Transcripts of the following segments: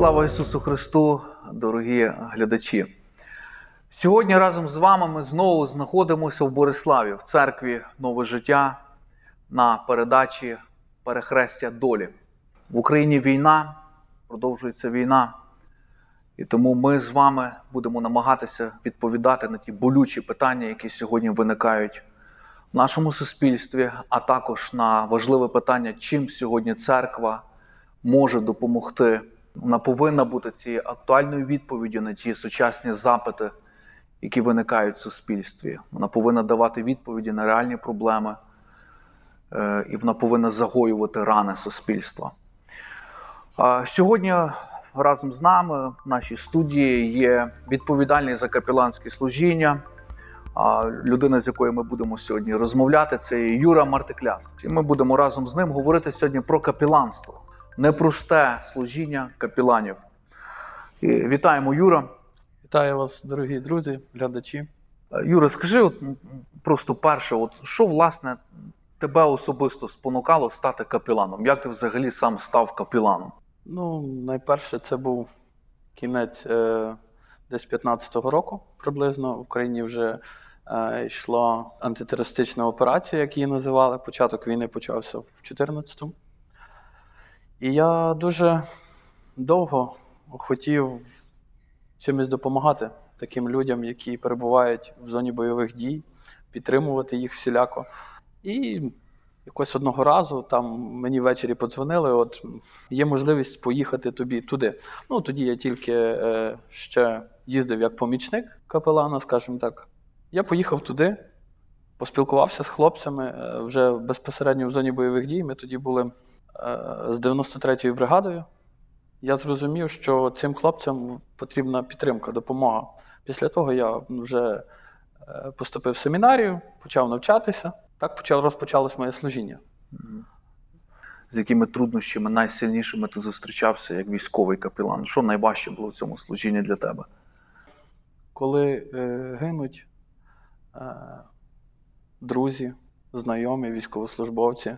Слава Ісусу Христу, дорогі глядачі! Сьогодні разом з вами ми знову знаходимося в Бориславі, в церкві Нове життя на передачі Перехрестя долі. В Україні війна, продовжується війна, і тому ми з вами будемо намагатися відповідати на ті болючі питання, які сьогодні виникають в нашому суспільстві, а також на важливе питання, чим сьогодні церква може допомогти. Вона повинна бути цією актуальною відповіддю на ті сучасні запити, які виникають в суспільстві. Вона повинна давати відповіді на реальні проблеми, е, і вона повинна загоювати рани суспільства. Сьогодні разом з нами в нашій студії є відповідальний за капіланське служіння. Людина, з якою ми будемо сьогодні розмовляти, це Юра Мартикляс. І ми будемо разом з ним говорити сьогодні про капіланство непросте служіння капіланів. І вітаємо, Юра. Вітаю вас, дорогі друзі, глядачі. Е, Юра, скажи, от, просто перше, от, що власне тебе особисто спонукало стати капіланом? Як ти взагалі сам став капіланом? Ну, найперше, це був кінець е, десь 15-го року приблизно. В Україні вже е, йшла антитерористична операція, як її називали. Початок війни почався в 14-му. І я дуже довго хотів чимось допомагати таким людям, які перебувають в зоні бойових дій, підтримувати їх всіляко. І якось одного разу там мені ввечері подзвонили: от є можливість поїхати тобі туди. Ну тоді я тільки е, ще їздив як помічник капелана, скажімо так. Я поїхав туди, поспілкувався з хлопцями е, вже безпосередньо в зоні бойових дій. Ми тоді були з 93-ю бригадою. Я зрозумів, що цим хлопцям потрібна підтримка, допомога. Після того я вже е, поступив в семінарію, почав навчатися. Так почав розпочалось моє служіння. З якими труднощами найсильнішими ти зустрічався як військовий капілан? Що найважче було в цьому служінні для тебе? Коли е, гинуть е, друзі, знайомі, військовослужбовці,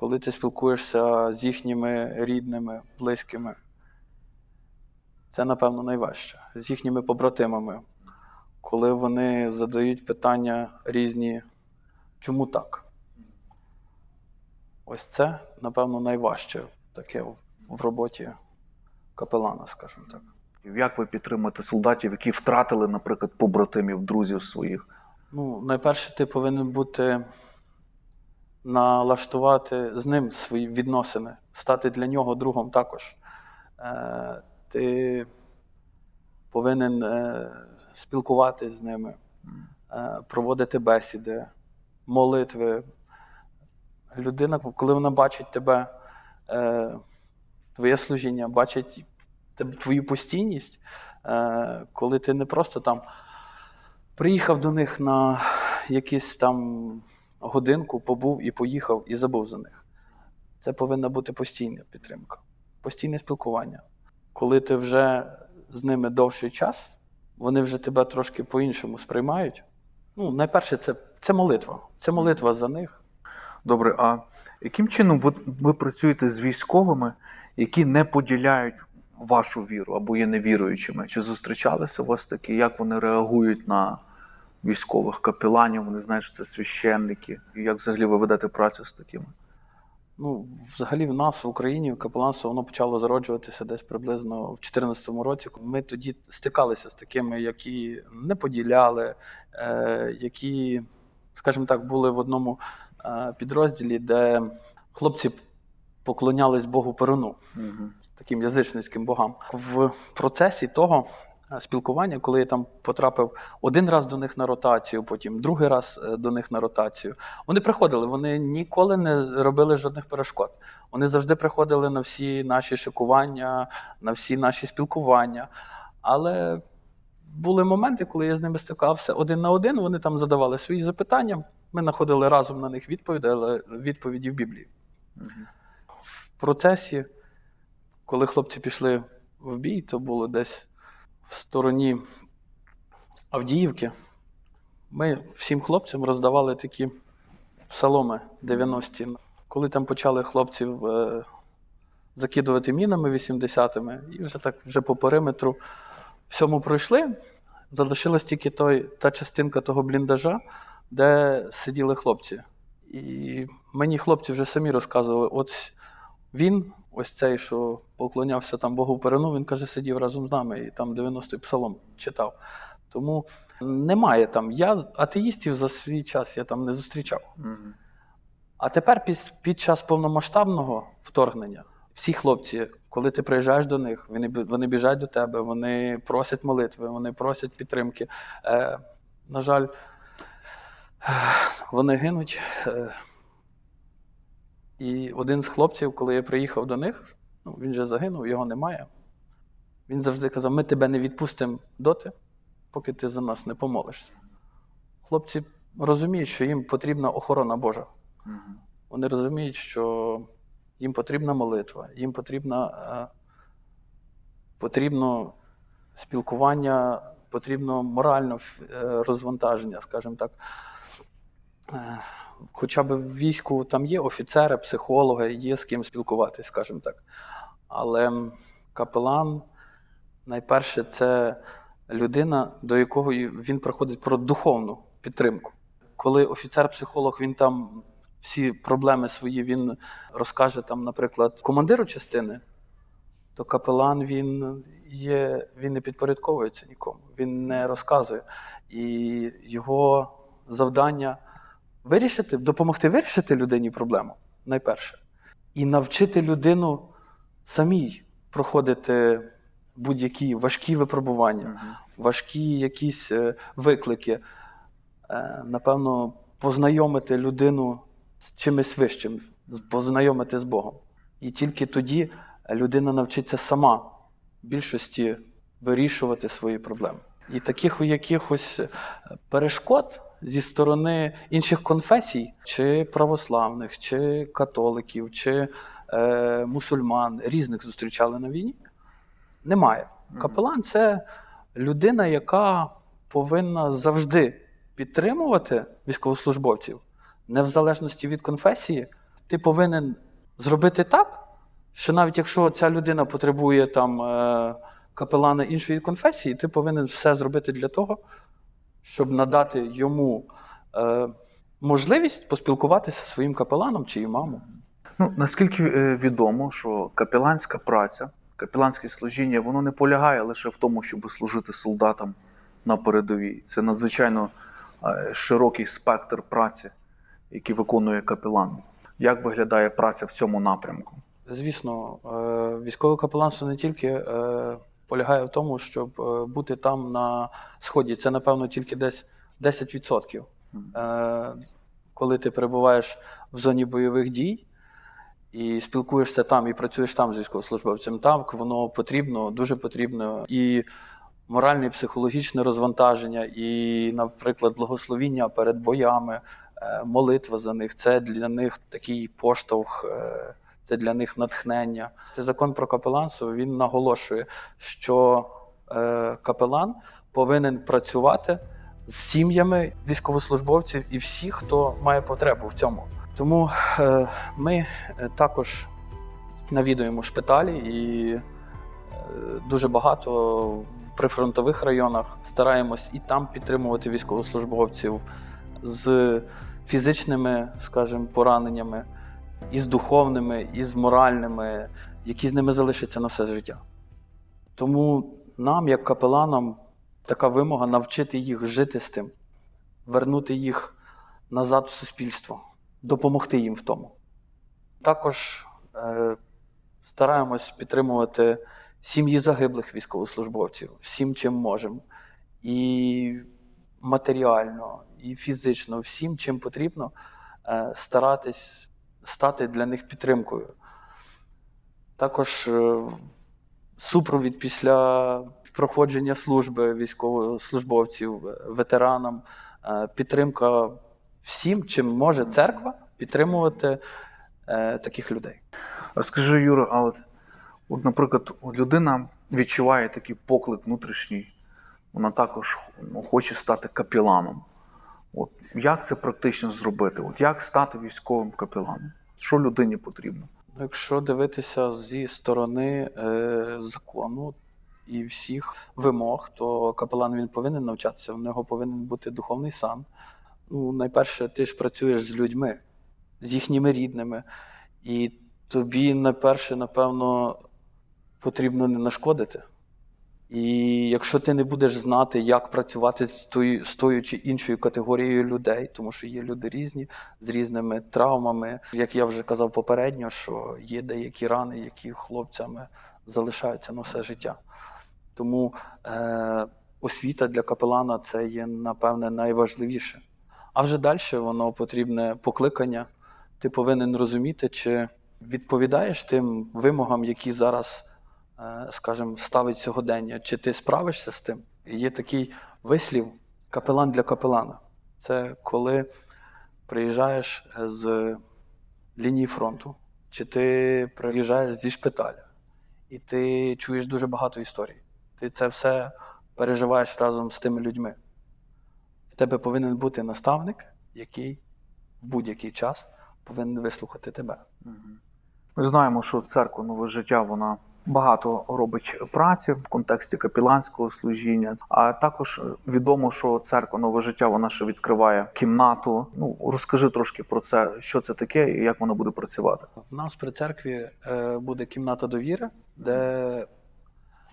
коли ти спілкуєшся з їхніми рідними, близькими, це, напевно, найважче. З їхніми побратимами, коли вони задають питання різні, чому так? Ось це, напевно, найважче таке в- роботі капелана, скажімо так. Як ви підтримуєте солдатів, які втратили, наприклад, побратимів, друзів своїх? Ну, найперше, ти повинен бути налаштувати з ним свої відносини, стати для нього другом також. Е, ти повинен е, спілкуватись з ними, е, проводити бесіди, молитви. Людина, коли вона бачить тебе, твоє служіння, бачить твою постійність, коли ти не просто там приїхав до них на якусь там годинку, побув і поїхав, і забув за них. Це повинна бути постійна підтримка, постійне спілкування. Коли ти вже з ними довший час, вони вже тебе трошки по-іншому сприймають. Ну, найперше, це, це молитва. Це молитва за них. Добре, а яким чином ви, ви працюєте з військовими, які не поділяють вашу віру або є невіруючими? Чи зустрічалися у вас такі? Як вони реагують на військових капеланів? Вони знають, що це священники. І як взагалі ви ведете працю з такими? Ну, взагалі, в нас в Україні капеланство воно почало зароджуватися десь приблизно в 2014 році. Ми тоді стикалися з такими, які не поділяли, е, які, скажімо так, були в одному е, підрозділі, де хлопці поклонялись Богу Перуну, Угу. таким язичницьким богам. В процесі того спілкування, коли я там потрапив один раз до них на ротацію, потім другий раз е, до них на ротацію, вони приходили, вони ніколи не робили жодних перешкод. Вони завжди приходили на всі наші шикування, на всі наші спілкування. Але були моменти, коли я з ними стикався один на один, вони там задавали свої запитання. Ми знаходили разом на них відповіді, але відповіді в Біблії. Угу. В процесі, коли хлопці пішли в бій, то було десь в стороні Авдіївки. Ми всім хлопцям роздавали такі соломи 90-ті. Коли там почали хлопців е, закидувати мінами 80-ми, і вже так вже по периметру всьому пройшли. Залишилась тільки той, та частинка того бліндажа, де сиділи хлопці. І мені хлопці вже самі розказували: от він, ось цей, що поклонявся там Богу в перину, він каже, сидів разом з нами і там 90-й псалом читав. Тому немає там. Я атеїстів за свій час я там не зустрічав. Мгм. А тепер під, під час повномасштабного вторгнення всі хлопці, коли ти приїжджаєш до них, вони, вони біжать до тебе, вони просять молитви, вони просять підтримки. Е, на жаль, вони гинуть. Е, і один з хлопців, коли я приїхав до них, ну, він вже загинув, його немає. Він завжди казав: ми тебе не відпустимо доти, поки ти за нас не помолишся. Хлопці розуміють, що їм потрібна охорона Божа. Вони розуміють, що їм потрібна молитва, їм потрібна, е, потрібно спілкування, потрібно моральне е, розвантаження, скажімо так. Хоча б в війську там є офіцери, психологи, є з ким спілкуватися, скажімо так. Але капелан, найперше, це людина, до якої він приходить про духовну підтримку. Коли офіцер-психолог, він там всі проблеми свої він розкаже, там, наприклад, командиру частини, то капелан він є, він не підпорядковується нікому, він не розказує. І його завдання вирішити, допомогти вирішити людині проблему найперше. І навчити людину самій проходити будь-які важкі випробування Мгм. важкі якісь е, виклики, Е, напевно, познайомити людину з чимось вищим, познайомити з Богом. І тільки тоді людина навчиться сама в більшості вирішувати свої проблеми. І таких у якихось перешкод зі сторони інших конфесій, чи православних, чи католиків, чи е, мусульман, різних зустрічали на війні, немає. Капелан це людина, яка повинна завжди підтримувати військовослужбовців, не в залежності від конфесії. Ти повинен зробити так, що навіть якщо ця людина потребує там е, капелана іншої конфесії, ти повинен все зробити для того, щоб надати йому е, можливість поспілкуватися зі своїм капеланом чи імамом. Ну, наскільки е, відомо, що капеланська праця, капеланське служіння, воно не полягає лише в тому, щоб служити солдатам на передовій. Це надзвичайно е, широкий спектр праці, який виконує капелан. Як виглядає праця в цьому напрямку? Звісно, е, військове капеланство не тільки полягає в тому, щоб е, бути там на сході. Це, напевно, тільки десь 10%. Е, Коли ти перебуваєш в зоні бойових дій і спілкуєшся там, і працюєш там з військовослужбовцем, так воно потрібно, дуже потрібно. І моральне і психологічне розвантаження, і, наприклад, благословіння перед боями, е, молитва за них це для них такий поштовх, це для них натхнення. Це закон про капеланство він наголошує, що е, капелан повинен працювати з сім'ями військовослужбовців і всіх, хто має потребу в цьому. Тому е, ми е, також навідуємо шпиталі і е, дуже багато в прифронтових районах стараємось і там підтримувати військовослужбовців з фізичними, скажімо, пораненнями, і з духовними, і з моральними, які з ними залишаться на все життя. Тому нам, як капеланам, така вимога навчити їх жити з тим, вернути їх назад в суспільство, допомогти їм в тому. Також е, стараємось підтримувати сім'ї загиблих військовослужбовців всім, чим можемо. І матеріально, і фізично, всім, чим потрібно, е, старатись стати для них підтримкою. Також е, супровід після проходження служби військовослужбовців, е, ветеранам, е, підтримка всім, чим може церква підтримувати таких людей. Скажи, Юра, а от, от, наприклад, людина відчуває такий поклик внутрішній, вона також ну, хоче стати капеланом. От, як це практично зробити? От, як стати військовим капеланом? Що людині потрібно? Якщо дивитися зі сторони е, закону і всіх вимог, то капелан він повинен навчатися, в нього повинен бути духовний сан. Ну, найперше, ти ж працюєш з людьми, з їхніми рідними, і тобі найперше, напевно, потрібно не нашкодити. І якщо ти не будеш знати, як працювати з тою, з тою чи іншою категорією людей, тому що є люди різні з різними травмами, як я вже казав попередньо, що є деякі рани, які хлопцями залишаються на все життя. Тому е, освіта для капелана це є, напевне, найважливіше. А вже далі воно потрібне покликання. Ти повинен розуміти, чи відповідаєш тим вимогам, які зараз скажімо, ставить сьогодення, чи ти справишся з тим. Є такий вислів капелан для капелана. Це коли приїжджаєш з лінії фронту, чи ти приїжджаєш зі шпиталя, і ти чуєш дуже багато історій. Ти це все переживаєш разом з тими людьми. В тебе повинен бути наставник, який в будь-який час повинен вислухати тебе. Ми знаємо, що церква нове життя вона багато робить праці в контексті капіланського служіння. А також відомо, що церква нове життя вона ще відкриває кімнату. Ну розкажи трошки про це, що це таке і як воно буде працювати. У нас при церкві е, буде кімната довіри, де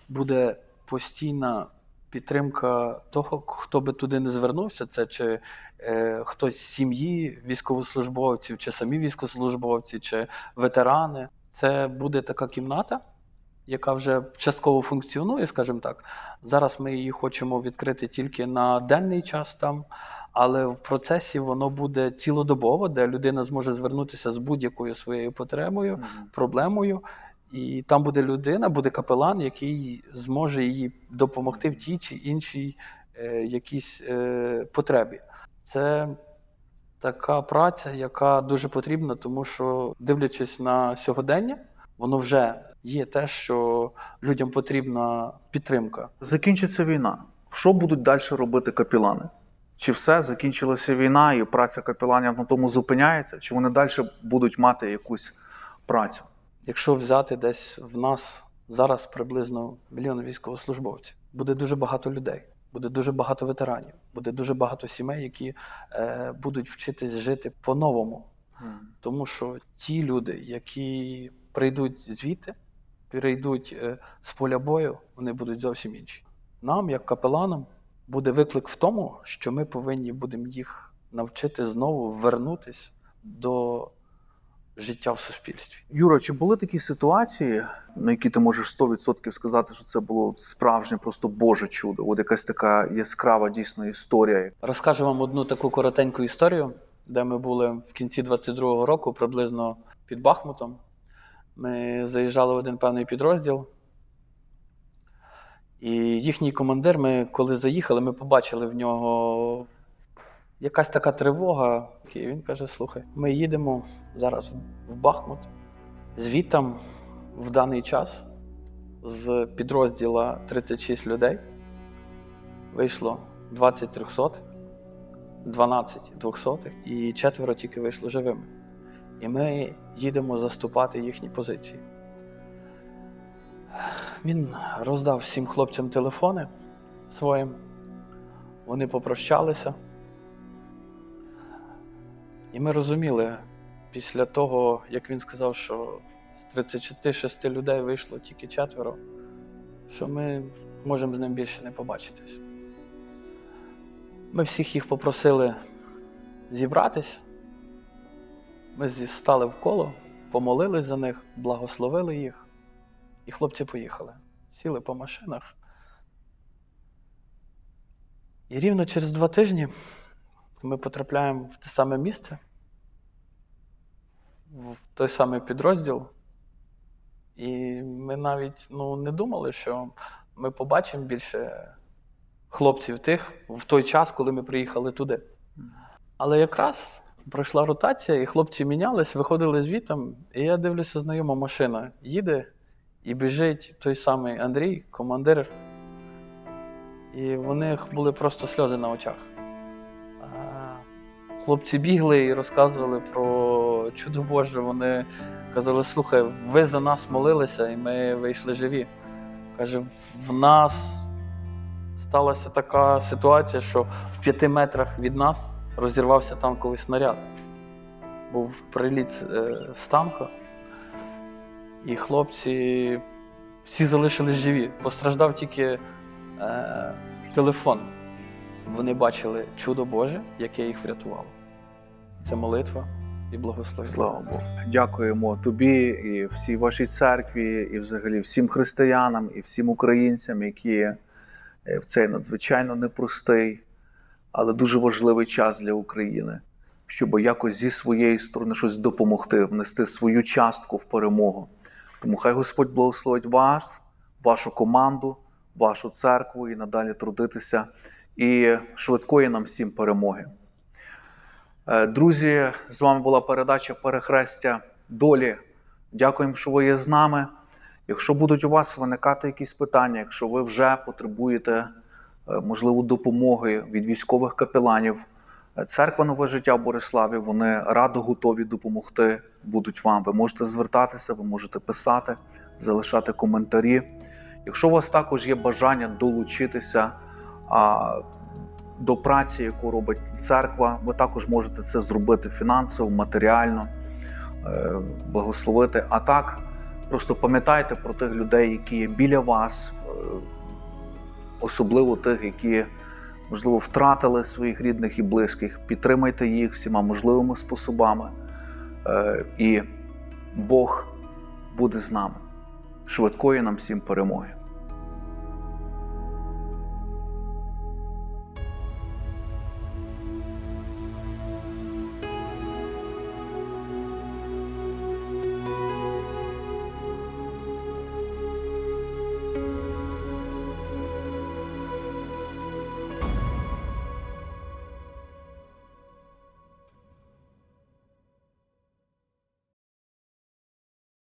буде постійна підтримка того, хто би туди не звернувся. Це чи е, хтось з сім'ї військовослужбовців, чи самі військовослужбовці, чи ветерани. Це буде така кімната, яка вже частково функціонує, скажімо так. Зараз ми її хочемо відкрити тільки на денний час там, але в процесі воно буде цілодобово, де людина зможе звернутися з будь-якою своєю потребою, проблемою. І там буде людина, буде капелан, який зможе їй допомогти в тій чи іншій е, якійсь е, потребі. Це така праця, яка дуже потрібна, тому що, дивлячись на сьогодення, воно вже є те, що людям потрібна підтримка. Закінчиться війна. Що будуть далі робити капілани? Чи все закінчилася війна, і праця капіланів на тому зупиняється? Чи вони далі будуть мати якусь працю? Якщо взяти десь в нас зараз приблизно мільйон військовослужбовців, буде дуже багато людей, буде дуже багато ветеранів, буде дуже багато сімей, які е, будуть вчитись жити по-новому. Тому що ті люди, які прийдуть звідти, прийдуть е, з поля бою, вони будуть зовсім інші. Нам, як капеланам, буде виклик в тому, що ми повинні будемо їх навчити знову вернутись до життя в суспільстві. Юра, чи були такі ситуації, на які ти можеш 100% сказати, що це було справжнє, просто Боже чудо? От якась така яскрава дійсно історія. Розкажу вам одну таку коротеньку історію, де ми були в кінці 22-го року, приблизно під Бахмутом. Ми заїжджали в один певний підрозділ. І їхній командир, ми коли заїхали, ми побачили в нього якась така тривога. І він каже: слухай, ми їдемо зараз в Бахмут. Звітам в даний час з підрозділа 36 людей вийшло 20 трьохсотих, 12 двохсотих і четверо тільки вийшло живими. І ми їдемо заступати їхні позиції. Він роздав всім хлопцям телефони своїм. Вони попрощалися. І ми розуміли, після того, як він сказав, що з 36 людей вийшло тільки четверо, що ми можемо з ним більше не побачитись. Ми всіх їх попросили зібратись. Ми стали в коло, помолились за них, благословили їх, і хлопці поїхали. Сіли по машинах. І рівно через два тижні ми потрапляємо в те саме місце, в той самий підрозділ. І ми навіть ну, не думали, що ми побачимо більше хлопців тих в той час, коли ми приїхали туди. Але якраз пройшла ротація, і хлопці мінялись, виходили звітом, і я дивлюся, знайома машина їде і біжить той самий Андрій, командир. І в них були просто сльози на очах. Хлопці бігли і розказували про чудо Боже. Вони казали: слухай, ви за нас молилися, і ми вийшли живі. Каже, в нас сталася така ситуація, що в п'яти метрах від нас розірвався танковий снаряд. Був приліт е, з танка, і хлопці всі залишились живі. Постраждав тільки е, телефон. Вони бачили чудо Боже, яке їх врятувало. Це молитва і благословення. Слава Богу. Дякуємо тобі і всій вашій церкві, і взагалі всім християнам, і всім українцям, які е, в цей надзвичайно непростий, але дуже важливий час для України, щоб якось зі своєї сторони щось допомогти, внести свою частку в перемогу. Тому хай Господь благословить вас, вашу команду, вашу церкву і надалі трудитися, і швидкої нам всім перемоги. Е, Друзі, з вами була передача Перехрестя долі. Дякуємо, що ви є з нами. Якщо будуть у вас виникати якісь питання, якщо ви вже потребуєте, можливо, допомоги від військових капеланів, е, церква Нове життя в Бориславі, вони радо готові допомогти будуть вам. Ви можете звертатися, ви можете писати, залишати коментарі. Якщо у вас також є бажання долучитися а, до праці, яку робить церква, ви також можете це зробити фінансово, матеріально, е, благословити. А так, просто пам'ятайте про тих людей, які є біля вас, е, особливо тих, які, можливо, втратили своїх рідних і близьких. Підтримайте їх всіма можливими способами. Е, І Бог буде з нами. Швидкої нам всім перемоги.